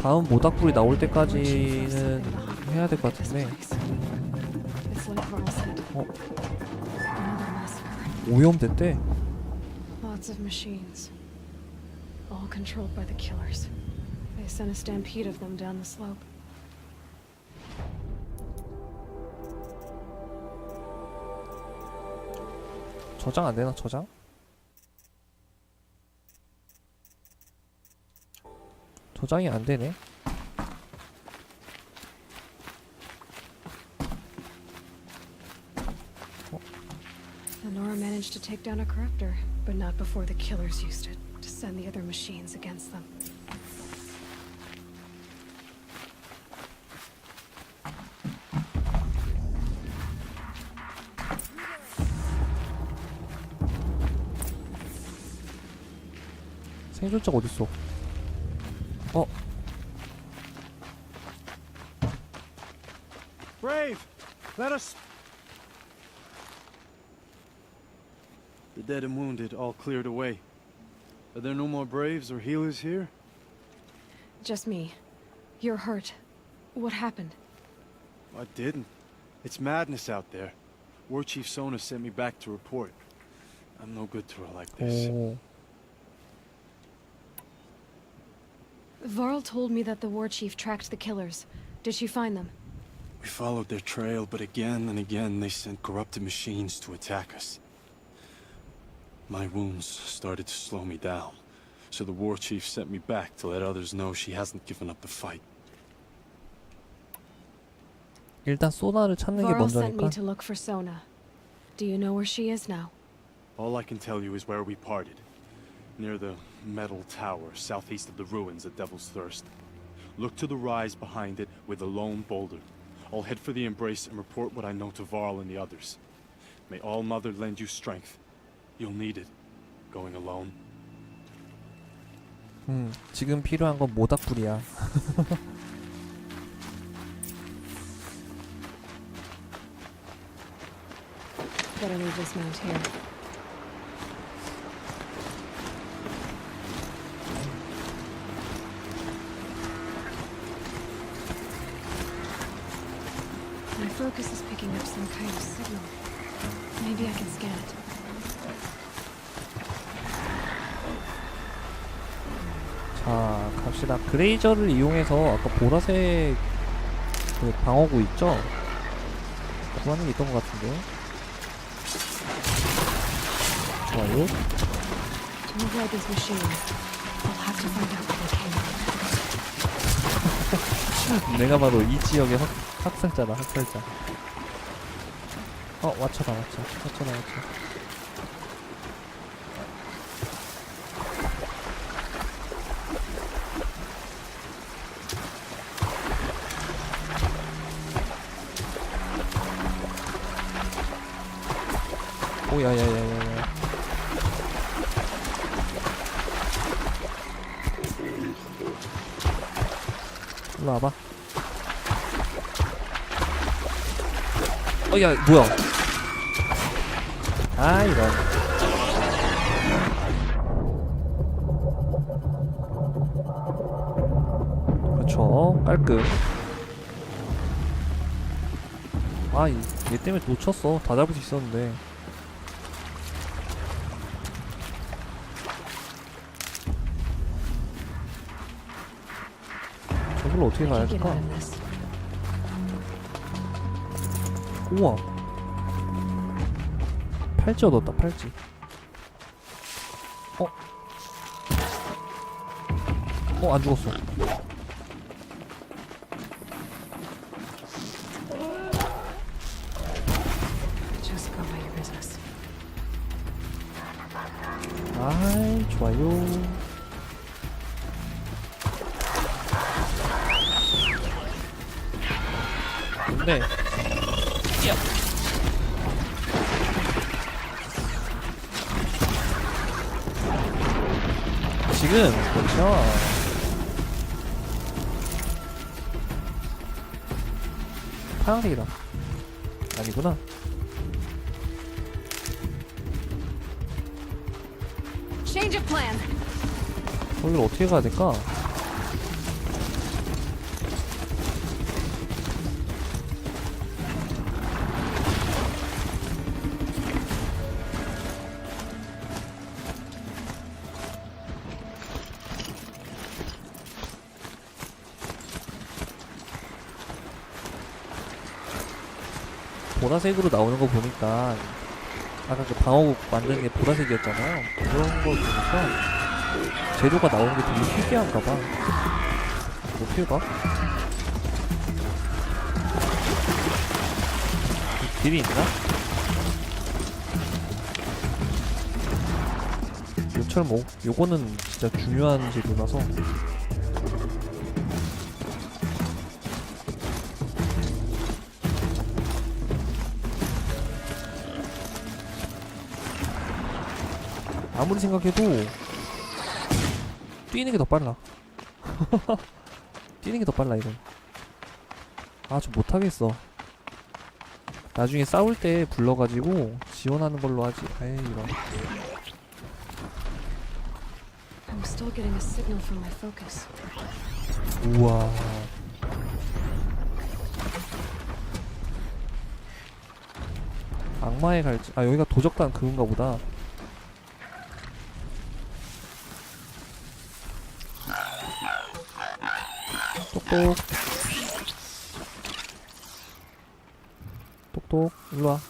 다음 모닥불이 나올 때까지는 해야 될 것 같은데. Oh. Massacre. 오염됐대. Lots of machines. All controlled by the killers. They sent a stampede of them down the slope. 저장 안 되나 저장? 저장이 안 되네. Lenora managed to take down a corruptor, but not before the killers used it to send the other machines against them. 생존자가 어딨어? 어, Let us. The dead and wounded all cleared away. Are there no more Braves or healers here? Just me. You're hurt. What happened? I didn't. It's madness out there. War Chief Sona sent me back to report. I'm no good to her like this. 오, Varl told me that the war chief tracked the killers. Did she find them? We followed their trail, but again and again they sent corrupted machines to attack us. My wounds started to slow me down, so the war chief sent me back to let others know she hasn't given up the fight. 일단 소나를 찾는 게 Varl sent 먼저니까. me to look for Sona. Do you know where she is now? All I can tell you is where we parted. Near the metal tower, southeast of the ruins at Devil's Thirst. Look to the rise behind it with a lone boulder. I'll head for the embrace and report what I know to Varl and the others. May All Mother lend you strength. You'll need it. Going alone. 음, 지금 필요한 건 모닥불이야. Better leave this mount here. My focus is picking up some kind of signal. Maybe I can scan it. 자, 갑시다. 그레이저를 이용해서 아까 보라색 그 방어구 있죠? 구하는 게 있던 것 같은데. 좋아요. To avoid these machines, I'll have to find out 내가 바로 이 지역의 학, 학살자다, 학살자. 어, watch다, watch. watch다, watch. 오, 야, 야, 야, 야, 야. 일로 와봐. 어, 야, 뭐야. 아, 이런. 그렇죠. 깔끔. 아, 이- 얘 때문에 놓쳤어. 다 잡을 수 있었는데. 저길로 어떻게 가야 될까? 우와 팔찌 얻었다 팔찌 어? 어 안 죽었어. 아이 좋아요 근데 지금 그렇죠 파란색이다 아니구나 Change of plan. 거기를 어떻게 가야 될까? 보라색으로 나오는 거 보니까 아까 그 방어국 만드는 게 보라색이었잖아요. 그런 거 보니까 재료가 나오는 게 되게 희귀한가 봐. 어떻게 봐? 길이 있나? 요철 뭐 요거는 진짜 중요한 재료라서 아무리 생각해도 뛰는 게 더 빨라. 뛰는 게 더 빨라 이건. 아 좀 못하겠어. 나중에 싸울 때 불러가지고 지원하는 걸로 하지. 에이 이런. 우와. 악마의 갈지. 아 여기가 도적단 그건가 보다. 똑똑. 똑똑. 일로 와.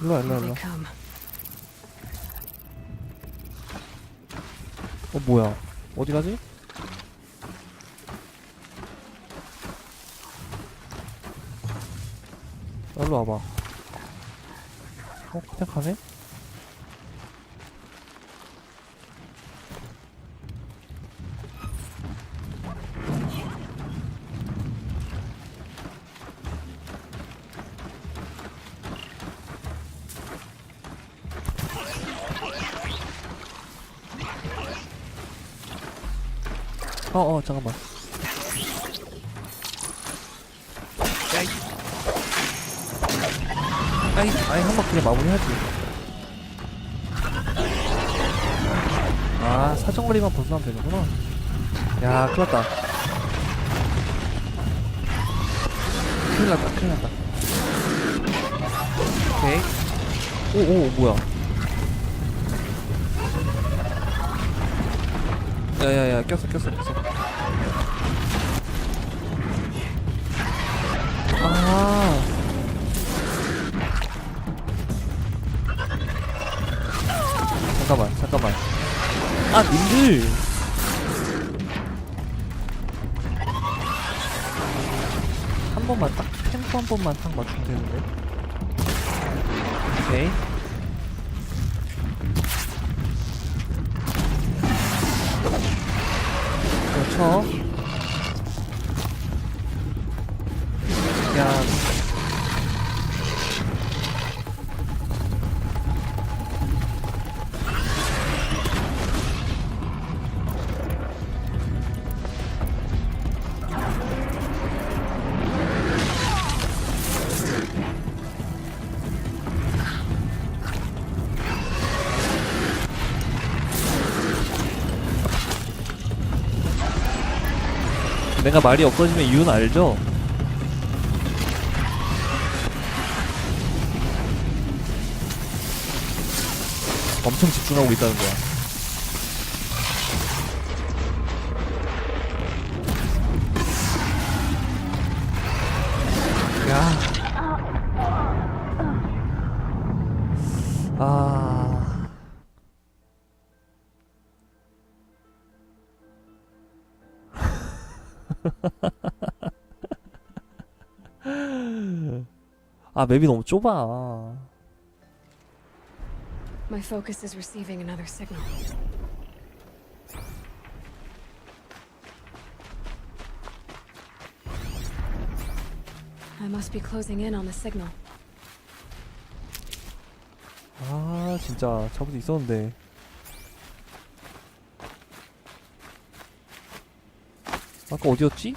일로 와, 일로 와, Here 일로 they 와. come. 어 뭐야? 어디 가지? 일로 와봐. 어 그냥 가네? 어어 잠깐만. 야이. 아이 아이 한번 그냥 마무리하지. 아 사정거리만 벗어나면 되는구나. 야 큰일났다. 큰일났다 큰일났다. 오케이. 오오 뭐야? 야야야 꼈어 꼈어 꼈어. 님들! 한 번만 딱, 템포 한 번만 딱 맞추면 되는데. 오케이. 내가 말이 없어지면 이유는 알죠? 엄청 집중하고 있다는 거야. 야. 아. 아, 맵이 너무 좁아. My focus is receiving another signal. I must be closing in on the signal. 아, 진짜 잡을 수 있었는데. 아까 어디였지?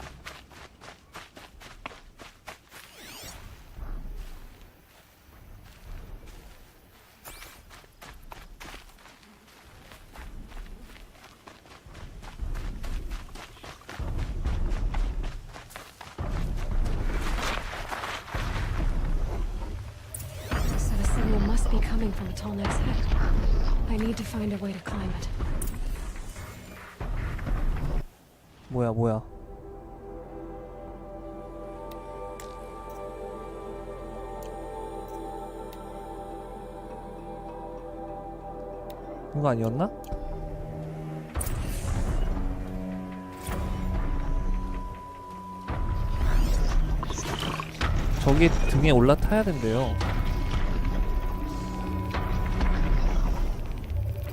그거 아니었나? 저기 등에 올라타야 된대요.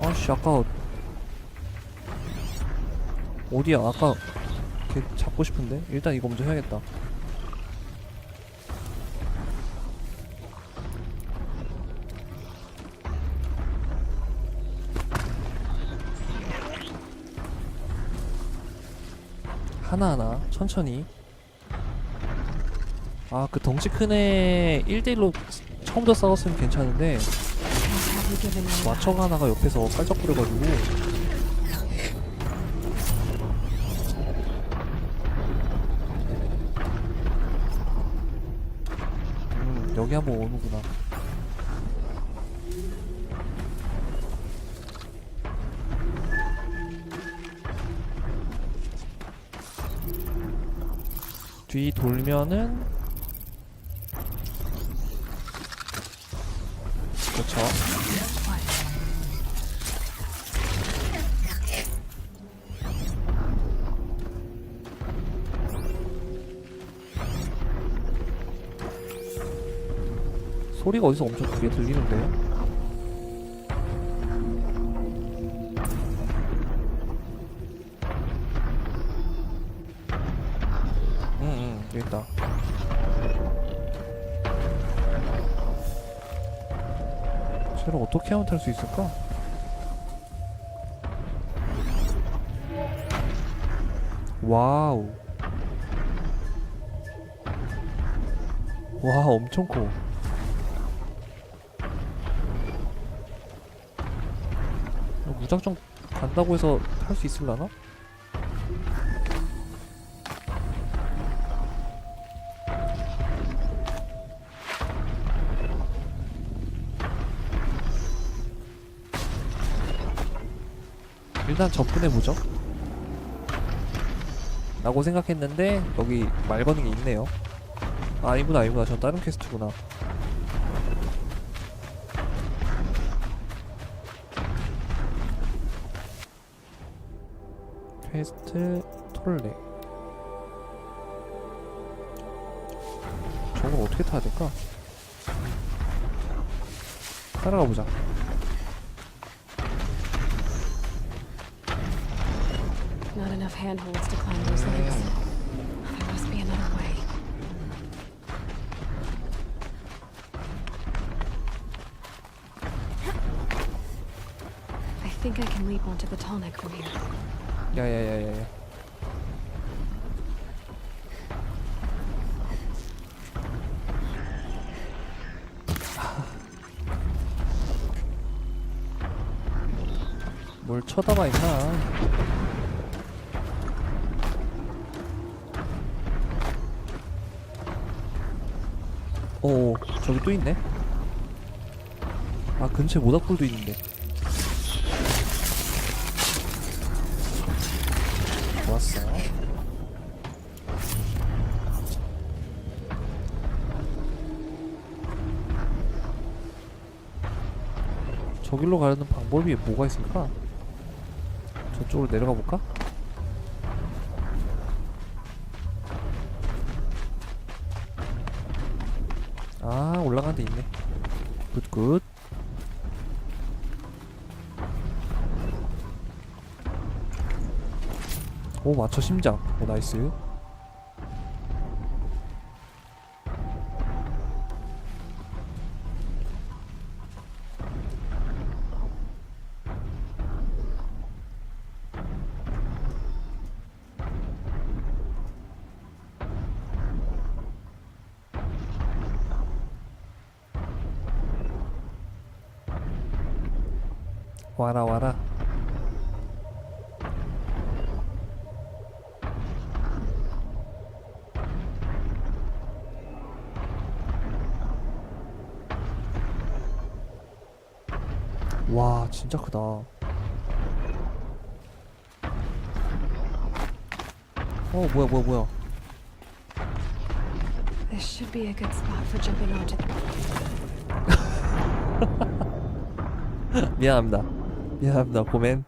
아씨 아까 어디야? 아까 걔 잡고 싶은데 일단 이거 먼저 해야겠다. 하나하나 천천히. 아 그 덩치 큰애 1대1로 처음부터 싸웠으면 괜찮은데 마처가 하나가 옆에서 깔짝거려가지고. 음 여기 한번 오는구나 뒤 돌면은 그렇죠 소리가 어디서 엄청 크게 들리는데? 응 어떻게 하면 탈 수 있을까? 와우 와 엄청 커 어, 무작정 간다고 해서 탈 수 있을라나? 일단 접근해보죠. 라고 생각했는데 여기 말 거는 게 있네요. 아, 아니구나 아니구나 전 다른 퀘스트구나. 퀘스트 톨레. 저걸 어떻게 타야 될까? 따라가 보자 Not enough handholds to climb those legs. There must be another way. I think I can leap onto the tall neck from here. 야야야야야 뭘 쳐다봐 있나 오 저기 또 있네 아 근처에 모닥불도 있는데 좋았어. 저길로 가려는 방법이 뭐가 있을까? 저쪽으로 내려가 볼까? 아 올라가는 데 있네. 굿굿. 오 맞춰 심장. 오 나이스 진짜 크다. 어 뭐야 뭐야 뭐야. This should be a good spot for jumping onto. 미안합니다. 미안합니다 고맨.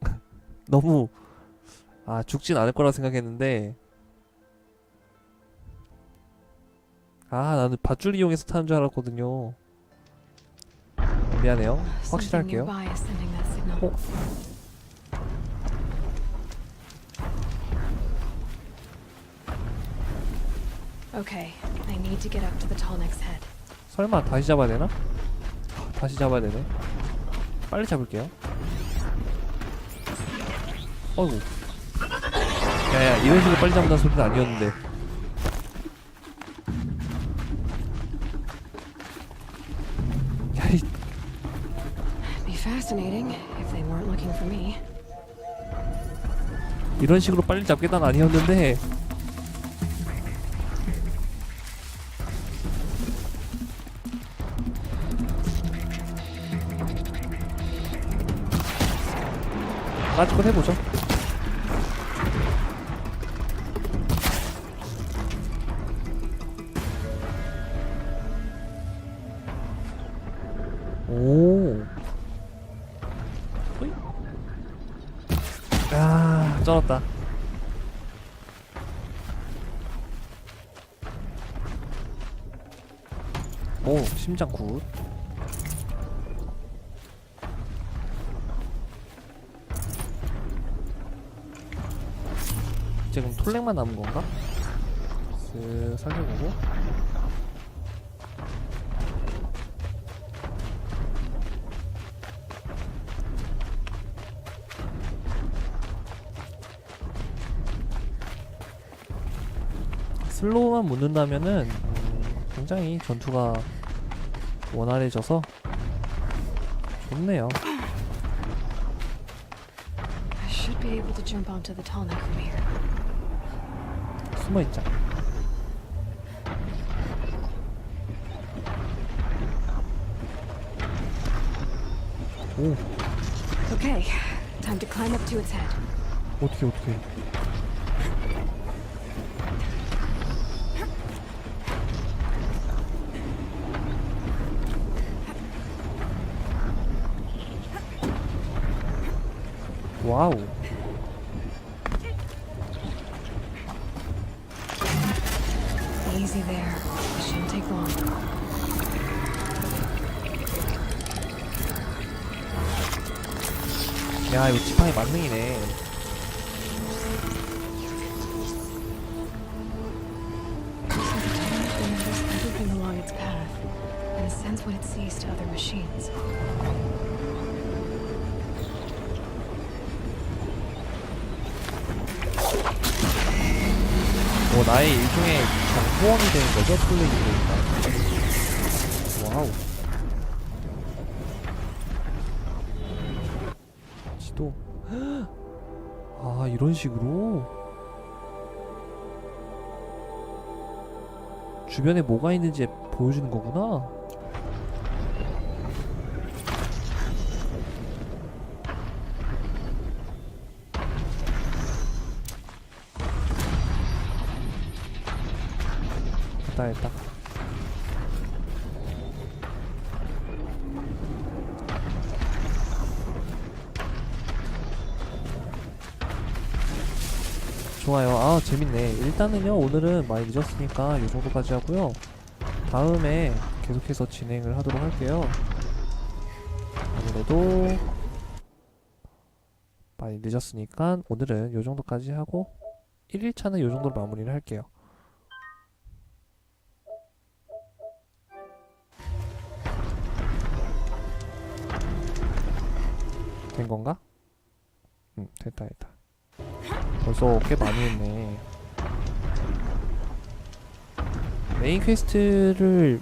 너무 아 죽진 않을 거라 생각했는데. 아 나는 밧줄 이용해서 타는 줄 알았거든요 미안해요 확실할게요 nearby is sending that signal. Oh. Okay, I need to get up to the Tallneck's head. 설마 다시 잡아야 되나? 다시 잡아야 되네 빨리 잡을게요 어이구 야야 이런 식으로 빨리 잡는다는 소리는 아니었는데 fascinating if they weren't looking for me. 이런 식으로 빨리 잡겠다는 아니었는데 마지껏 해보죠 심장 굿 이제 그럼 톨렉만 남은 건가? 쓱 살려보고 슬로우만 묻는다면은 음, 굉장히 전투가 원활해져서 좋네요. I should be able to jump onto the Tallneck from here. 숨어 있자. 오 Okay, time to climb up to its head. 어떻게 어떻게? 야 이거 지팡이 만능이네. 뭐 나의 일종의 정보원이 되는 거죠 플레이 되니까. 와우. 식으로. 주변에 뭐가 있는지 보여주는 거구나. 됐다 됐다. 재밌네. 일단은요 오늘은 많이 늦었으니까 이 정도까지 하고요. 다음에 계속해서 진행을 하도록 할게요. 아무래도 많이 늦었으니까 오늘은 이 정도까지 하고 1일차는 이 정도로 마무리를 할게요. 된 건가? 응, 됐다, 됐다. 벌써 꽤 많이 했네. 메인 퀘스트를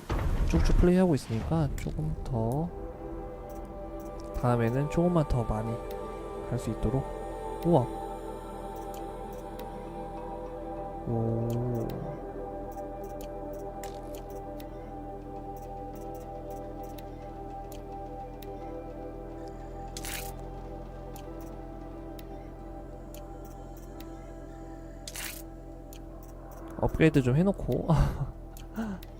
쭉쭉 플레이하고 있으니까 조금 더 다음에는 조금만 더 많이 할수 있도록. 우와. 오 업그레이드 좀 해놓고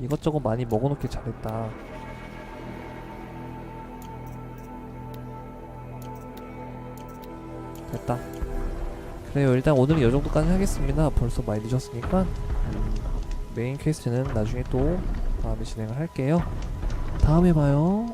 이것저것 많이 먹어놓길 잘했다. 됐다. 그래요. 일단 오늘은 이 정도까지 하겠습니다. 벌써 많이 늦었으니까 음, 메인 퀘스트는 나중에 또 다음에 진행을 할게요. 다음에 봐요.